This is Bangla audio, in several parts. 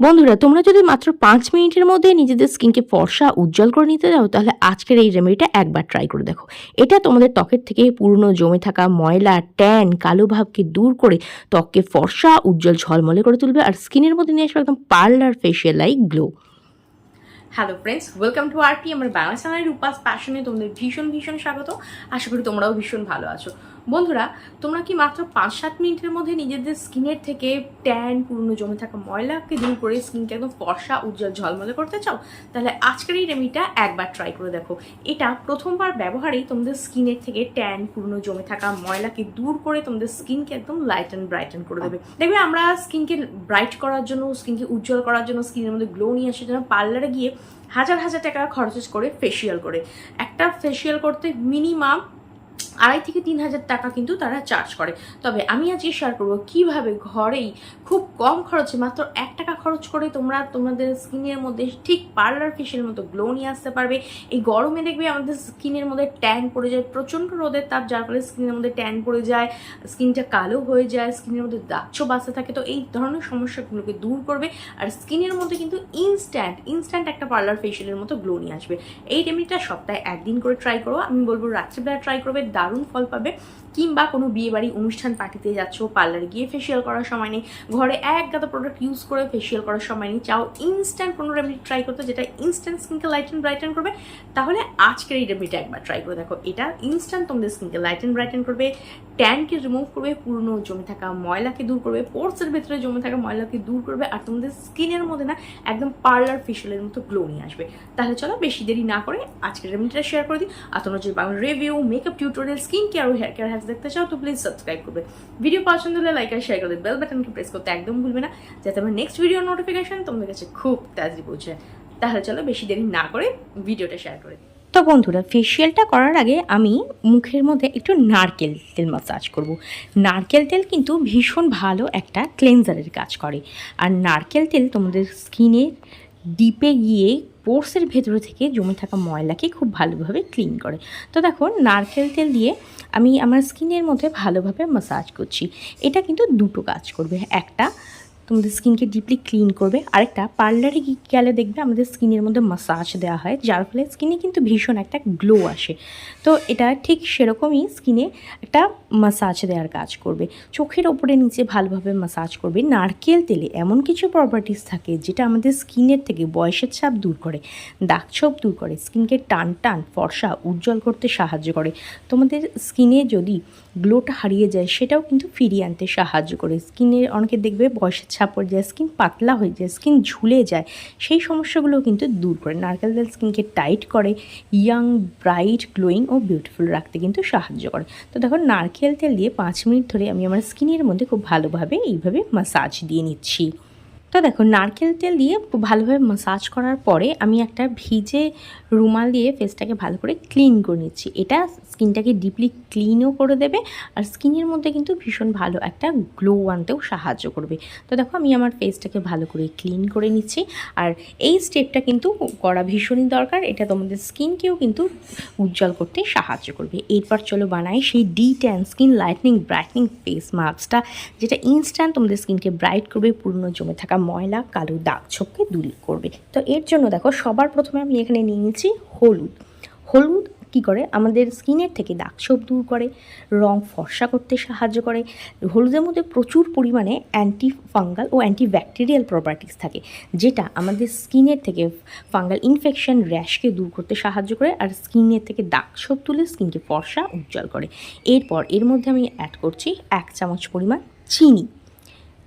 বন্ধুরা, তোমরা যদি মাত্র পাঁচ মিনিটের মধ্যে নিজেদের স্কিনকে ফর্সা, উজ্জ্বল করে নিতে যাও তাহলে আজকের এই রেমেডিটা একবার ট্রাই করে দেখো। এটা তোমাদের ত্বকের থেকে পুরনো জমে থাকা ময়লা ট্যান কালো ভাবকে দূর করে ত্বককে ফর্সা, উজ্জ্বল ঝলমলে করে তুলবে আর স্কিনের মধ্যে নিয়ে আসবে একদম parlour facial like glow hello friends welcome to Arti আমার বাংলা চ্যানেল রূপাস প্যাশনে তোমাদের ভীষণ ভীষণ স্বাগত। আশা করি তোমরাও ভীষণ ভালো আছো। বন্ধুরা, তোমরা কি মাত্র পাঁচ সাত মিনিটের মধ্যে নিজেদের স্কিনের থেকে ট্যান, পুরনো জমে থাকা ময়লাকে দূর করে স্কিনকে একদম ফর্সা, উজ্জ্বল ঝলমলে করতে চাও? তাহলে আজকের এই রেমিটা একবার ট্রাই করে দেখো। এটা প্রথমবার ব্যবহারেই তোমাদের স্কিনের থেকে ট্যান, পুরনো জমে থাকা ময়লাকে দূর করে তোমাদের স্কিনকে একদম লাইট অ্যান্ড ব্রাইটেন করে দেবে। দেখবে আমরা স্কিনকে ব্রাইট করার জন্য, স্কিনকে উজ্জ্বল করার জন্য, স্কিনের মধ্যে গ্লো নিয়ে আসার জন্য পার্লারে গিয়ে হাজার হাজার টাকা খরচ করে ফেসিয়াল করে। একটা ফেসিয়াল করতে মিনিমাম আড়াই থেকে তিন হাজার টাকা কিন্তু তারা চার্জ করে। তবে আমি আজকে শেয়ার করব কীভাবে ঘরেই খুব কম খরচে মাত্র এক টাকা খরচ করে তোমরা তোমাদের স্কিনের মধ্যে ঠিক পার্লার ফেসিয়াল মতো গ্লো নিয়ে আসতে পারবে। এই গরমে দেখবে আমাদের স্কিনের মধ্যে ট্যান পড়ে যায়, প্রচণ্ড রোদের তাপ, যার ফলে স্কিনের মধ্যে ট্যান পড়ে যায় স্কিনটা কালো হয়ে যায় স্কিনের মধ্যে দাগছো বাসতে থাকে। তো এই ধরনের সমস্যাগুলোকে দূর করবে আর স্কিনের মধ্যে কিন্তু ইনস্ট্যান্ট ইনস্ট্যান্ট একটা পার্লার ফেসিয়ালের মতো গ্লো নিয়ে আসবে। এই রেমেডিটা সপ্তাহে একদিন করে ট্রাই করো। আমি বলব রাত্রিবেলা ট্রাই করবে দারুণ ফল পাবে। কিংবা কোনো বিয়ে বাড়ি অনুষ্ঠান পার্টিতে যাচ্ছ, পার্লারে গিয়ে ফেসিয়াল করার সময় নেই, ঘরে এক গাদা প্রোডাক্ট ইউজ করে ফেসিয়াল করার সময় নেই, চাও ইনস্ট্যান্ট কোনো রেমেডি ট্রাই করতে, যেটা ইনস্ট্যান্ট স্কিনকে লাইট অ্যান্ড ব্রাইটেন করবে, তাহলে আজকের এই রেমেডিটা একবার ট্রাই করে দেখো। এটা ইনস্ট্যান্ট তোমাদের স্কিনকে লাইট অ্যান্ড ব্রাইটেন করবে ট্যানকে রিমুভ করবে, পুরনো জমে থাকা ময়লাকে দূর করবে পোর্সের ভেতরে জমে থাকা ময়লাকে দূর করবে, আর তোমাদের স্কিনের মধ্যে না একদম পার্লার ফেশিয়ালের মতো গ্লো নিয়ে আসবে। তাহলে চলো বেশি দেরি না করে আজকের রেমেডিটা শেয়ার করে দিই। আর তোমরা যদি Bangla review makeup tutorial skin care ও হেয়ার কেয়ার হ্যাজ দেখতে চাও তো প্লিজ সাবস্ক্রাইব করবে। ভিডিও পছন্দ হলে লাইক আর শেয়ার করবে বেল বাটনকে প্রেস করতে একদম ভুলবে না, যাতে আমার নেক্সট ভিডিও নোটিফিকেশন তোমাদের কাছে খুব তাড়াতাড়ি পৌঁছে তাহলে চলো বেশি দেরি না করে ভিডিওটা শেয়ার করে দিই। তো বন্ধুরা ফেসিয়ালটা করার আগে আমি মুখের মধ্যে একটু নারকেল তেল মাসাজ করব। নারকেল তেল কিন্তু ভীষণ ভালো একটা ক্লেনজারের কাজ করে। আর নারকেল তেল তোমাদের স্কিনে ডিপে গিয়ে পোর্সের ভেতরে থেকে জমে থাকা ময়লাকে খুব ভালোভাবে ক্লিন করে। তো দেখো, নারকেল তেল দিয়ে আমি আমার স্কিনের মধ্যে ভালোভাবে মাসাজ করছি। এটা কিন্তু দুটো কাজ করবে। একটা তোমাদের স্কিনকে ডিপলি ক্লিন করবে। আরেকটা পার্লারে গেলে দেখবে আমাদের স্কিনের মধ্যে মাসাজ দেওয়া হয়, যার ফলে স্কিনে কিন্তু ভীষণ একটা গ্লো আসে। তো এটা ঠিক সেরকমই স্কিনে একটা মাসাজ দেওয়ার কাজ করবে। চোখের ওপরে নিচে ভালোভাবে মাসাজ করবে। নারকেল তেলে এমন কিছু প্রপার্টিস থাকে যেটা আমাদের স্কিনের থেকে বয়সের ছাপ দূর করে, দাগ ছোপ দূর করে স্কিনকে টান টান, ফর্সা, উজ্জ্বল করতে সাহায্য করে। তোমাদের স্কিনে যদি গ্লোটা হারিয়ে যায়, সেটাও কিন্তু ফিরিয়ে আনতে সাহায্য করে। স্কিনের অনেকে দেখবে বয়সের ছাপ পড়ে যায় স্কিন পাতলা হয়ে যায় স্কিন ঝুলে যায়, সেই সমস্যাগুলো কিন্তু দূর করে। নারকেল তেল স্কিনকে টাইট করে ইয়াং ব্রাইট গ্লোয়িং ও বিউটিফুল রাখতে কিন্তু সাহায্য করে। তো দেখো, নারকেল তেল দিয়ে পাঁচ মিনিট ধরে আমি আমার স্কিনের মধ্যে খুব ভালোভাবে এইভাবে মাসাজ দিয়ে নিচ্ছি। তো দেখো, নারকেল তেল দিয়ে ভালোভাবে মাসাজ করার পরে আমি একটা ভিজে রুমাল দিয়ে ফেসটাকে ভালো করে ক্লিন করে নিচ্ছি। এটা স্কিনটাকে ডিপলি ক্লিনও করে দেবে আর স্কিনের মধ্যে কিন্তু ভীষণ ভালো একটা গ্লো আনতেও সাহায্য করবে। তো দেখো আমি আমার ফেসটাকে ভালো করে ক্লিন করে নিচ্ছি আর এই স্টেপটা কিন্তু করা ভীষণই দরকার। এটা তোমাদের স্কিনকেও কিন্তু উজ্জ্বল করতে সাহায্য করবে। এরপর চলো বানাই সেই de tan skin lightening brightening face মাস্কটা যেটা ইনস্ট্যান্ট তোমাদের স্কিনকে ব্রাইট করবে, পুরনো জমে থাকা ময়লা, কালো দাগ ছোপকে দূর করবে। তো এর জন্য দেখো সবার প্রথমে আমি এখানে নিয়ে নিচ্ছি হলুদ। হলুদ কী করে? আমাদের স্কিনের থেকে দাগ ছোপ দূর করে, রং ফর্সা করতে সাহায্য করে, হলুদের মধ্যে প্রচুর পরিমাণে অ্যান্টি ফাঙ্গাল ও অ্যান্টি ব্যাকটেরিয়াল প্রপার্টিস থাকে, যেটা আমাদের স্কিনের থেকে ফাঙ্গাল ইনফেকশন র্যাশকে দূর করতে সাহায্য করে আর স্কিনের থেকে দাগ ছোপ তুলে স্কিনকে ফর্সা, উজ্জ্বল করে। এরপর এর মধ্যে আমি অ্যাড করছি এক চামচ পরিমাণ চিনি।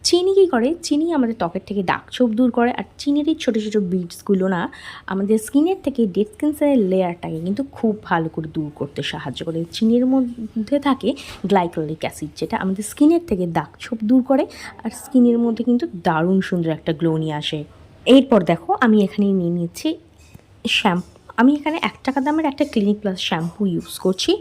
চিনি কী করে? চিনি আমাদের ত্বকের থেকে দাগ ছোপ দূর করে আর চিনির এই ছোটো ছোটো বিটসগুলো না আমাদের স্কিনের থেকে ডেড স্কিন লেয়ারটাকে কিন্তু খুব ভালো করে দূর করতে সাহায্য করে। চিনির মধ্যে থাকে গ্লাইকোলিক অ্যাসিড যেটা আমাদের স্কিনের থেকে দাগ ছোপ দূর করে আর স্কিনের মধ্যে কিন্তু দারুণ সুন্দর একটা গ্লো নিয়ে আসে। এরপর দেখো আমি এখানে নিয়ে নিচ্ছি শ্যাম্পু আমি এখানে এক টাকা দামের একটা ক্লিনিক প্লাস শ্যাম্পু ইউজ করছি।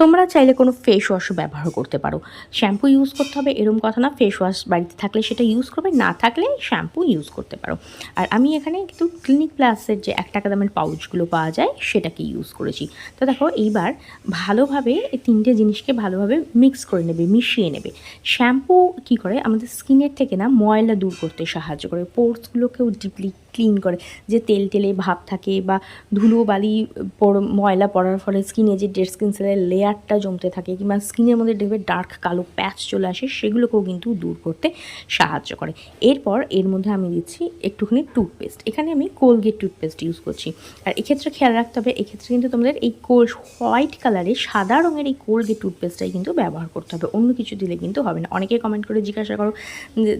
তোমরা চাইলে কোনো ফেস ওয়াশও ব্যবহার করতে পারো। শ্যাম্পু ইউজ করতে হবে, এরম কথা না ফেস ওয়াশ বাড়িতে থাকলে সেটা ইউজ করবে, না থাকলে শ্যাম্পু ইউজ করতে পারো। আর আমি এখানে কিন্তু ক্লিনিক প্লাসের যে এক টাকা দামের পাউচগুলো পাওয়া যায়, সেটাকে ইউজ করেছি। তো দেখো, এইবার ভালোভাবে তিনটে জিনিসকে ভালোভাবে মিক্স করে নেবে, মিশিয়ে নেবে। শ্যাম্পু কি করে? আমাদের স্কিনের থেকে না, ময়লা দূর করতে সাহায্য করে। পোর্সগুলোকেও ডিপলি ক্লিন করে। যে তেল তেলে ভাব থাকে বা ধুলো বালি ময়লা পড়ার ফলে স্কিনে যে ডেড স্কিন সেলের লেয়ারটা জমতে থাকে কিংবা স্কিনের মধ্যে দেখবে ডার্ক কালো প্যাচ চলে আসে, সেগুলোকেও কিন্তু দূর করতে সাহায্য করে। এরপর এর মধ্যে আমি দিচ্ছি একটুখানি টুথপেস্ট। এখানে আমি কোলগেট টুথপেস্ট ইউজ করছি। আর এক্ষেত্রে খেয়াল রাখতে হবে, এক্ষেত্রে কিন্তু তোমাদের এই কোল, হোয়াইট কালারের সাদা রঙের এই কোলগেট টুথপেস্টটাই কিন্তু ব্যবহার করতে হবে। অন্য কিছু দিলে কিন্তু হবে না। অনেকে কমেন্ট করে জিজ্ঞাসা করো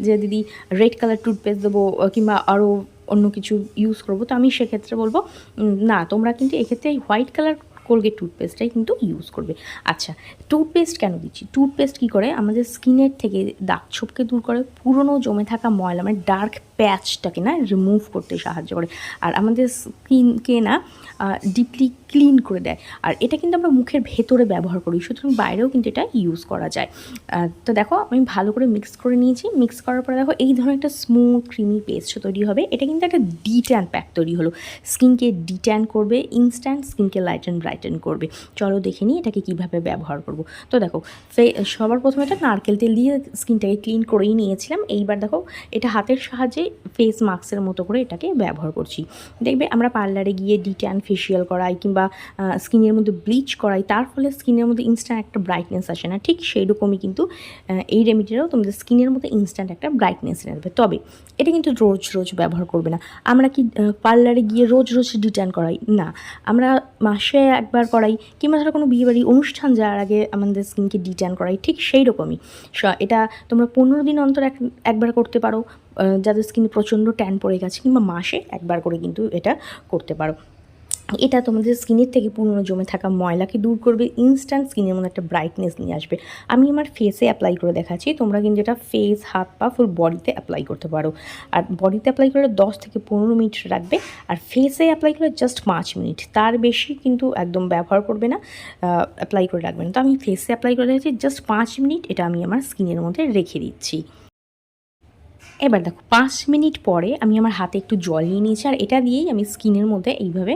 যে- দিদি রেড কালার টুথপেস্ট দেবো, কিংবা আরও অন্য কিছু ইউজ করব। তো আমি সেক্ষেত্রে বলব না, তোমরা কিন্তু এক্ষেত্রে এই হোয়াইট কালার কোলগেট টুথপেস্টটাই কিন্তু ইউজ করবে। আচ্ছা টুথপেস্ট কেন দিচ্ছি? টুথপেস্ট কী করে? আমাদের স্কিনের থেকে দাগ ছোপকে দূর করে। পুরনো জমে থাকা ময়লা মানে ডার্ক প্যাচটাকে না রিমুভ করতে সাহায্য করে। আর আমাদের স্কিনকে না ডিপলি ক্লিন করে দেয়। আর এটা কিন্তু আমরা মুখের ভেতরে ব্যবহার করি, সুতরাং বাইরেও কিন্তু এটা ইউজ করা যায়। তো দেখো, আমি ভালো করে মিক্স করে নিয়েছি। মিক্স করার পরে দেখো, এই ধরনের একটা স্মুথ ক্রিমি পেস্ট তৈরি হবে। এটা কিন্তু একটা ডিট্যান প্যাক তৈরি হলো। স্কিনকে ডিট্যান করবে ইনস্ট্যান্ট স্কিনকে লাইট অ্যান্ড ব্রাইটেন করবে। চলো দেখে নিই এটাকে কীভাবে ব্যবহার করব। তো দেখো সবার প্রথমে এটা নারকেল তেল দিয়ে স্কিনটাকে ক্লিন করেই নিয়েছিলাম। এইবার দেখো, এটা হাতের সাহায্যে ফেস মাস্কের মতো করে এটাকে ব্যবহার করছি। দেখবে আমরা পার্লারে গিয়ে ডিট্যান ফেসিয়াল করাই কিংবা স্কিনের মধ্যে ব্লিচ করাই, তার ফলে স্কিনের মধ্যে ইনস্ট্যান্ট একটা ব্রাইটনেস আসে না। ঠিক সেই রকমই কিন্তু এই রেমিডিটাও তোমাদের স্কিনের মধ্যে ইনস্ট্যান্ট একটা ব্রাইটনেস এনে দেবে। তবে এটা কিন্তু রোজ রোজ ব্যবহার করবে না। আমরা কি পার্লারে গিয়ে রোজ রোজ ডিট্যান করাই? না। আমরা মাসে একবার করাই কিংবা ধরো কোনো বিয়েবাড়ি অনুষ্ঠান যাওয়ার আগে আমাদের স্কিনকে ডিট্যান করাই। ঠিক সেই রকমই এটা তোমরা পনেরো দিন অন্তর এক, একবার করতে পারো। যাদের স্কিনে প্রচণ্ড ট্যান পড়ে গেছে কিংবা মাসে একবার করে কিন্তু এটা করতে পারো। এটা তোমাদের স্কিনের থেকে পুরনো জমে থাকা ময়লাকে দূর করবে ইনস্ট্যান্ট স্কিনের মধ্যে একটা ব্রাইটনেস নিয়ে আসবে। আমি আমার ফেসে অ্যাপ্লাই করে দেখাচ্ছি, তোমরা কিন্তু এটা ফেস হাত, পা ফুল বডিতে অ্যাপ্লাই করতে পারো। আর বডিতে অ্যাপ্লাই করলে দশ থেকে পনেরো মিনিট রাখবে, আর ফেসে অ্যাপ্লাই করলে জাস্ট পাঁচ মিনিট তার বেশি কিন্তু একদম ব্যবহার করবে না অ্যাপ্লাই করে রাখবে না। তো আমি ফেসে অ্যাপ্লাই করে দেখাচ্ছি জাস্ট পাঁচ মিনিট এটা আমি আমার স্কিনের মধ্যে রেখে দিচ্ছি। এবার দেখো, পাঁচ মিনিট পরে আমি আমার হাতে একটু জল নিয়ে নিয়েছি, আর এটা দিয়েই আমি স্কিনের মধ্যে এইভাবে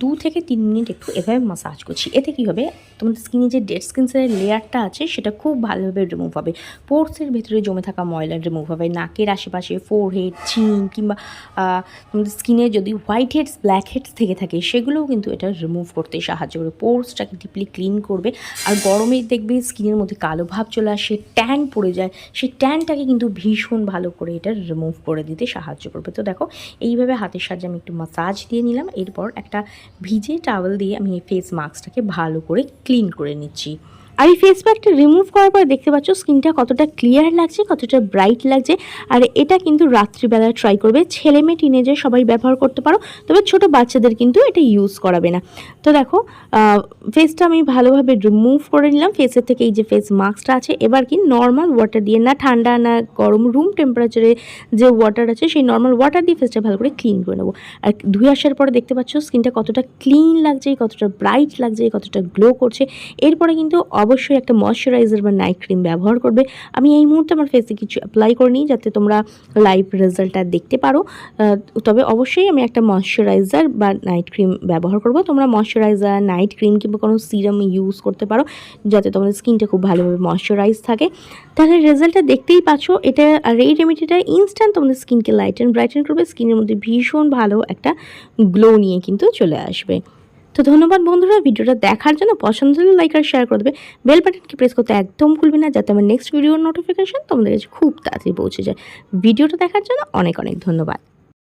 দু থেকে তিন মিনিট একটু এভাবে মাসাজ করছি। এতে কী হবে, তোমাদের স্কিনে যে ডেড স্কিন সেলের লেয়ারটা আছে, সেটা খুব ভালোভাবে রিমুভ হবে। পোর্সের ভেতরে জমে থাকা ময়লা রিমুভ হবে, নাকের আশেপাশে ফোর হেড চিন কিংবা তোমাদের স্কিনে যদি হোয়াইট হেডস ব্ল্যাক হেডস থেকে থাকে, সেগুলোও কিন্তু এটা রিমুভ করতে সাহায্য করবে পোর্সটাকে ডিপলি ক্লিন করবে, আর গরমে দেখবে স্কিনের মধ্যে কালো ভাব চলে আসে ট্যান পড়ে যায়, সেই ট্যানটাকে কিন্তু ভীষণ ভালো করে এটা রিমুভ করে দিতে সাহায্য করবে। তো দেখো, এইভাবে হাতের সাহায্যে আমি একটু মাসাজ দিয়ে নিলাম। এরপর একটা ভিজে টাওয়েল দিয়ে আমি এই ফেস মাস্কটাকে ভালো করে ক্লিন করে নিচ্ছি। আর এই ফেস প্যাকটা রিমুভ করার পর দেখতে পাচ্ছ স্কিনটা কতটা ক্লিয়ার লাগছে, কতটা ব্রাইট লাগছে। আর এটা কিন্তু রাত্রিবেলা ট্রাই করবে। ছেলে মেয়ে টিনেজার সবাই ব্যবহার করতে পারো, তবে ছোট বাচ্চাদের কিন্তু এটা ইউজ করাবে না। তো দেখো ফেসটা আমি ভালোভাবে রিমুভ করে নিলাম। ফেসের থেকে এই যে ফেস মাস্কটা আছে, এবার কি নর্মাল ওয়াটার দিয়ে, না ঠান্ডা, না গরম রুম টেম্পারেচারে যে ওয়াটার আছে, সেই নর্মাল ওয়াটার দিয়ে ফেসটা ভালো করে ক্লিন করে নেব। আর ধুয়ে আসার পরে দেখতে পাচ্ছ স্কিনটা কতটা ক্লিন লাগছে, কতটা ব্রাইট লাগছে, কতটা গ্লো করছে। এরপরে কিন্তু অবশ্যই একটা ময়শ্চারাইজার বা নাইট ক্রিম ব্যবহার করবে। আমি এই মুহূর্তে আমার ফেসে কিছু অ্যাপ্লাই করে নিই যাতে তোমরা লাইভ রেজাল্টটা দেখতে পারো। তবে অবশ্যই আমি একটা ময়শ্চারাইজার বা নাইট ক্রিম ব্যবহার করব। তোমরা ময়শ্চারাইজার নাইট ক্রিম কিংবা কোনো সিরাম ইউজ করতে পারো, যাতে তোমাদের স্কিনটা খুব ভালোভাবে ময়শ্চারাইজ থাকে। তাহলে রেজাল্টটা দেখতেই পাচ্ছ, এটা আর এই রেমেডিটা ইনস্ট্যান্ট তোমাদের স্কিনকে লাইট অ্যান্ড ব্রাইটেন করবে। স্কিনের মধ্যে ভীষণ ভালো একটা গ্লো নিয়ে কিন্তু চলে আসবে। তো ধন্যবাদ বন্ধুরা, ভিডিওটা দেখার জন্য পছন্দ হলে লাইক আর শেয়ার করে দেবে। বেল বাটনকে প্রেস করতে একদম ভুলবে না, যাতে আমার নেক্সট ভিডিওর নোটিফিকেশান তোমাদের কাছে খুব তাড়াতাড়ি পৌঁছে যায়। ভিডিওটা দেখার জন্য অনেক অনেক ধন্যবাদ।